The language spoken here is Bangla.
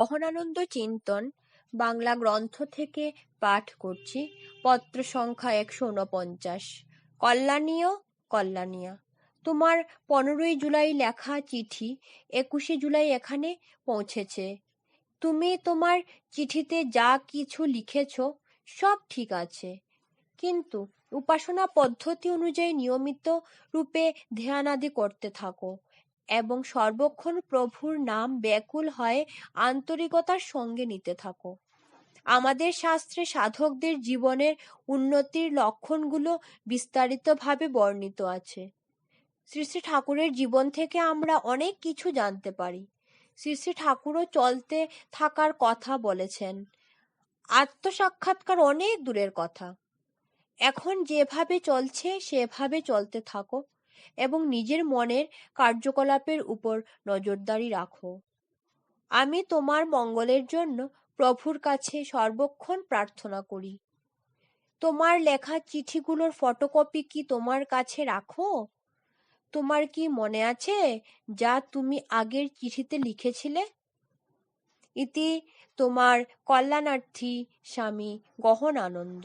গহনানন্দ চিন্তন বাংলা গ্রন্থ থেকে পাঠ করছি। পত্র সংখ্যা একশো উনপঞ্চাশ কল্যাণীয়, কল্যাণীয়া। তোমার পনেরোই জুলাই লেখা চিঠি একুশে জুলাই এখানে পৌঁছেছে। তুমি তোমার চিঠিতে যা কিছু লিখেছ সব ঠিক আছে। কিন্তু উপাসনা পদ্ধতি অনুযায়ী নিয়মিত রূপে ধ্যানাদি করতে থাকো। এবং সর্বক্ষণ প্রভুর নাম ব্যাকুল হয়ে আন্তরিকতার সঙ্গে নিতে থাকো। আমাদের শাস্ত্রে সাধকদের জীবনের উন্নতির লক্ষণগুলো বিস্তারিতভাবে বর্ণিত আছে। শ্রী শ্রী ঠাকুরের জীবন থেকে আমরা অনেক কিছু জানতে পারি। শ্রী শ্রী ঠাকুরও চলতে থাকার কথা বলেছেন। আত্মসাক্ষাৎকার অনেক দূরের কথা। এখন যেভাবে চলছে, সেভাবে চলতে থাকো। এবং নিজের মনের কার্যকলাপের উপর নজরদারি রাখো। আমি তোমার মঙ্গলের জন্য প্রভুর কাছে সর্বক্ষণ প্রার্থনা করি। তোমার লেখা চিঠিগুলোর ফটোকপি কি তোমার কাছে রাখো? তোমার কি মনে আছে যা তুমি আগের চিঠিতে লিখেছিলে? ইতি তোমার কল্যাণার্থী স্বামী গহন আনন্দ